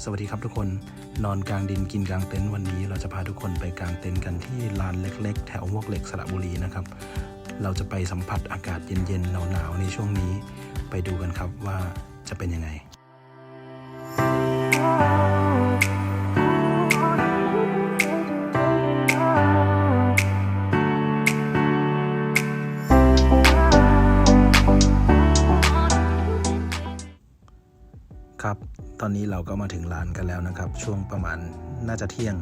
สวัสดีครับทุกคนนอนกลางดินกินกลางเต็นท์วันนี้ เราจะพาทุกคนไปกลางเต็นท์กันที่ลานเล็ก ๆ แถวมวกเหล็กสระบุรีนะครับ เราจะไปสัมผัสอากาศเย็นๆหนาวๆในช่วงนี้ ไปดูกันครับว่าจะเป็นยังไง นี้เราก็มาถึงลานกันแล้วนะครับ ช่วงประมาณน่าจะเที่ยง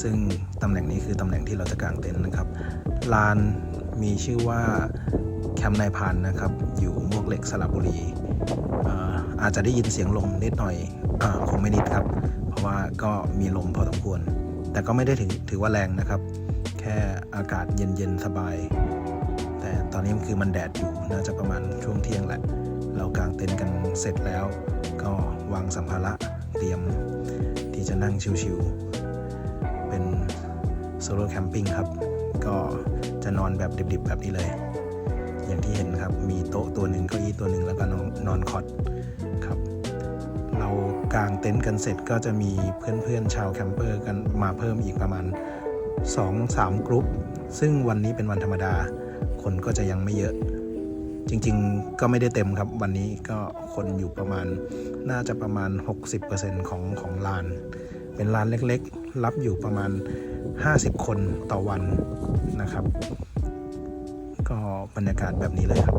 ซึ่งตำแหน่งนี้คือตำแหน่งที่เราจะกางเต็นท์นะครับลานมีชื่อว่าแคมป์นายพรานนะครับ อยู่มวกเหล็กสระบุรีเอ่อาจจะได้ยินเสียงลมนิดหน่อยอคงไม่นิดครับ เพราะว่าก็มีลมพอสมควร แต่ก็ไม่ได้ถึงถือว่าแรงนะครับ แค่อากาศเย็นๆสบาย แต่ตอนนี้มันคือมันแดดอยู่น่าจะประมาณช่วงเที่ยงแหละ เรากางเต็นท์กันเสร็จแล้ว ก็วางสัมภาระเตรียมที่จะนั่งชิวๆเป็นโซโล่แคมปิ้งครับ ก็จะนอนแบบดิบๆแบบนี้เลย อย่างที่เห็นครับมีโต๊ะตัวหนึ่งเก้าอี้ตัวหนึ่งแล้วก็นอนนอนคอตครับเรากางเต็นท์กันเสร็จก็จะมีเพื่อนๆชาวแคมเปอร์กันมาเพิ่มอีกประมาณ 2-3กรุ๊ปซึ่งวันนี้เป็นวันธรรมดา คนก็จะยังไม่เยอะ จริงๆ ก็ไม่ได้เต็มครับ วันนี้ก็คนอยู่ประมาณน่าจะประมาณ 60%ของของลาน เป็นลานเล็กๆ รับอยู่ประมาณ 50 คนต่อวันนะครับ ก็บรรยากาศแบบนี้เลยครับ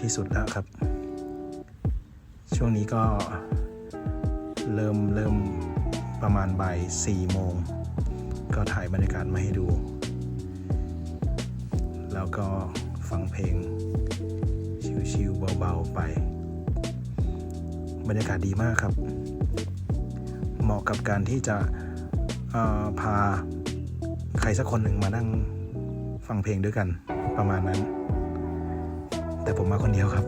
ที่สุดแล้วครับ ช่วงนี้ก็เริ่มเริ่มประมาณบ่าย4โมง ก็ถ่ายบรรยากาศมาให้ดู แล้วก็ ฟังเพลง ชิวๆเบาๆไป บรรยากาศดีมากครับ เหมาะกับการที่จะพาใครสักคนหนึ่งมานั่งฟังเพลงด้วยกันประมาณนั้น แต่ผมมาคนเดียวครับ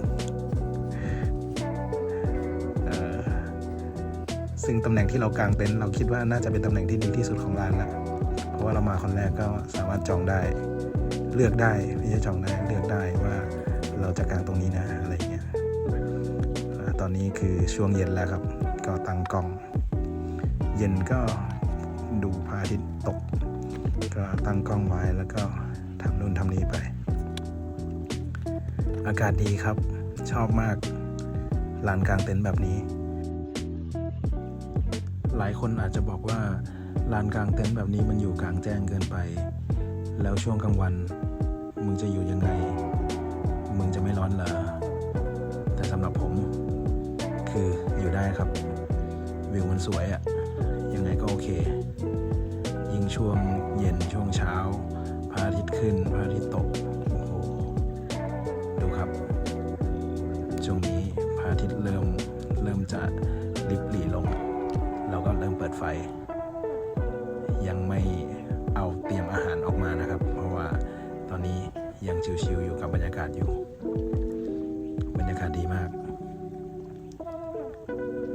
ซึ่งตำแหน่งที่เรากางเต็นท์เราคิดว่าน่าจะเป็นตำแหน่งที่ดีที่สุดของร้านละเพราะว่าเรามาคนแรกก็สามารถจองได้ เลือกได้ไม่ใช่จองได้เลือกได้ว่าเราจะกางตรงนี้นะอะไรเงี้ยตอนนี้คือช่วงเย็นแล้วครับ ก็ตั้งกล้อง เย็นก็ดูพระอาทิตย์ตก ก็ตั้งกล้องไว้แล้วก็ทำนู่นทำนี่ไป อากาศดีครับ ชอบมากลานกลางเต็นท์แบบนี้ หลายคนอาจจะบอกว่าลานกลางเต็นท์แบบนี้มันอยู่กลางแจ้งเกินไป แล้วช่วงกลางวัน มึงจะอยู่ยังไง มึงจะไม่ร้อนเหรอ แต่สำหรับผม คืออยู่ได้ครับ วิวมันสวยอะยังไงก็โอเค ยิ่งช่วงเย็นช่วงเช้าพระอาทิตย์ขึ้นพระอาทิตย์ตกโอ้โหดูครับ ช่วงนี้พระอาทิตย์เริ่มเริ่มจะริบหลีลง เราก็เริ่มเปิดไฟ ยังไม่เอาเตรียมอาหารออกมานะครับ อนนี้ยังชิวๆอยู่กับบรรยากาศอยู่ บรรยากาศดีมาก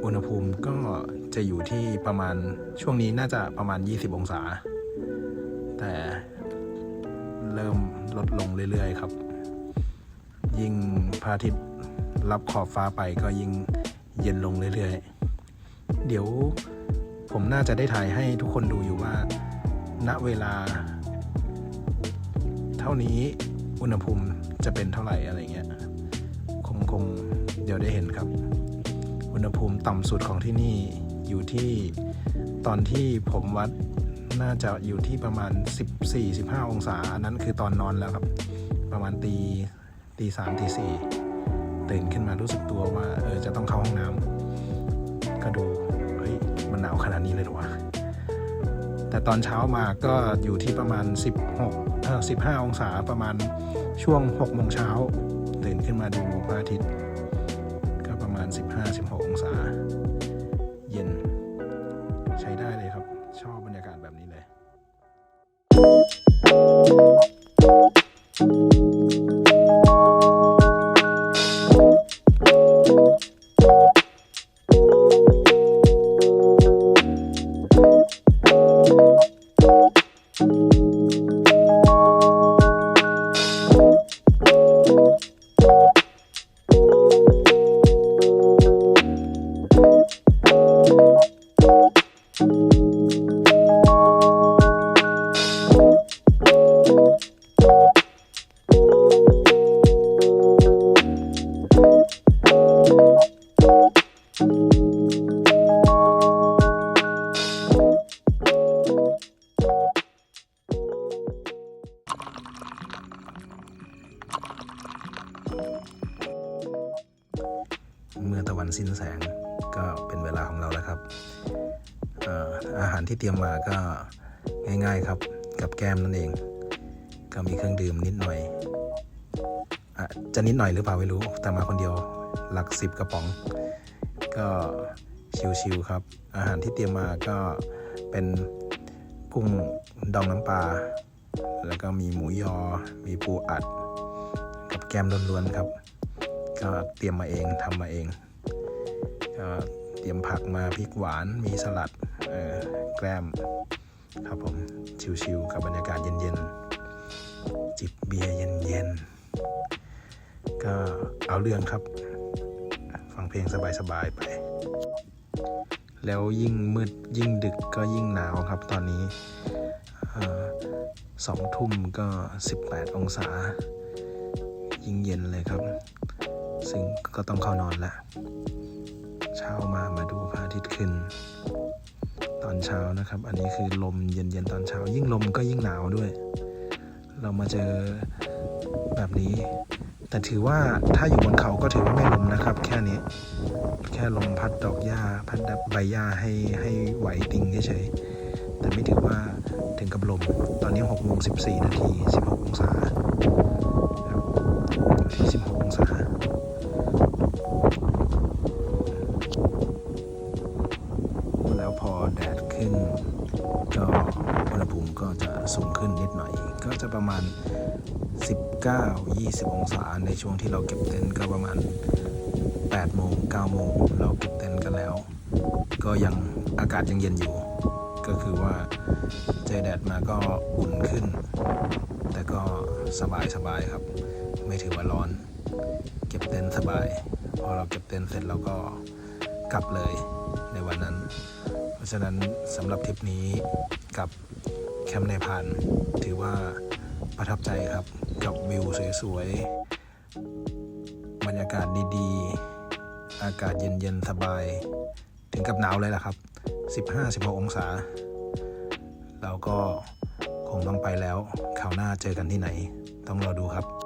อุณหภูมิก็จะอยู่ที่ประมาณช่วงนี้น่าจะประมาณ 20 องศา แต่เริ่มลดลงเรื่อยๆครับ ยิ่งพระอาทิตย์รับขอบฟ้าไปก็ยิ่งเย็นลงเรื่อยๆ เดี๋ยวผมน่าจะได้ถ่ายให้ทุกคนดูอยู่ว่า ณเวลา เท่านี้อุณหภูมิจะเป็นเท่าไหร่อะไรเงี้ยคงคงเดี๋ยวได้เห็นครับ อุณหภูมิต่ำสุดของที่นี่อยู่ที่ตอนที่ผมวัดน่าจะอยู่ที่ประมาณ 14-15 องศาอันนั้นคือตอนนอนแล้วครับ ประมาณตีตีสามตีสี่ตื่นขึ้นมารู้สึกตัวว่าเออจะต้องเข้าห้องน้ำก็ดูเฮ้ยมันหนาวขนาดนี้เลยหรอวะแต่ตอนเช้ามาก็อยู่ที่ประมาณ 16 15 องศาประมาณช่วง6โมงเช้าตื่นขึ้นมาดูพระอาทิตย์ ลาของเราแล้วครับอาหารที่เตรียมมาก็ง่าย ๆครับ กับแก้มนั่นเอง ก็มีเครื่องดื่มนิดหน่อยอะจะนิดหน่อยหรือเปล่าไม่รู้ แต่มาคนเดียวหลักสิบกระป๋อง ก็ชิวๆครับ อาหารที่เตรียมมาก็เป็นกุ้งดองน้ำปลาแล้วก็มีหมูยอ มีปูอัด กับแกมล้วนๆครับ ก็เตรียมมาเองทำมาเองก็ เตรียมผักมาพริกหวานมีสลัดแกล้มครับผมชิวๆกับบรรยากาศเย็นๆ จิบเบียร์เย็นๆ ก็เอาเรื่องครับ ฟังเพลงสบายๆไป แล้วยิ่งมืดยิ่งดึกก็ยิ่งหนาวครับตอนนี้สองทุ่มก็ 18 องศา ยิ่งเย็นเลยครับ ซึ่งก็ต้องเข้านอนละ ช้ามามาดูพระอาทิตย์ขึ้น ตอนเช้านะครับ อันนี้คือลมเย็นๆตอนเช้า ยิ่งลมก็ยิ่งหนาวด้วย เรามาเจอแบบนี้ แต่ถือว่าถ้าอยู่บนเขาก็ถือว่าไม่ลมนะครับ แค่นี้ แค่ลมพัดดอกหญ้าพัดใบหญ้าให้ให้ไหวติงเฉยๆแต่ไม่ถือว่าถึงกับลม ตอนนี้6โมง14 นาที 16 องศาครับ16องศา อแดดขึ้น ก็อุณหภูมิก็จะสูงขึ้นนิดหน่อย ก็จะประมาณ 19-20 องศาในช่วงที่เราเก็บเต็นท์ก็ประมาณ8โมง9โมงเราเก็บเต็นท์กันแล้ว ก็ยังอากาศยังเย็นอยู่ ก็คือว่าเจอแดดมาก็อุ่นขึ้น แต่ก็สบายสบายครับ ไม่ถือว่าร้อน เก็บเต็นท์สบาย พอเราเก็บเต็นท์เสร็จเราก็กลับเลย ราะฉะนั้นสำหรับทริปนี้กับแคมป์ในพานถือว่าประทับใจครับกับวิวสวยๆ บรรยากาศดีๆ อากาศเย็นๆ สบาย ถึงกับหนาวเลยล่ะครับ 15-16 องศา เราก็คงต้องไปแล้วคราวหน้าเจอกันที่ไหน ต้องรอดูครับ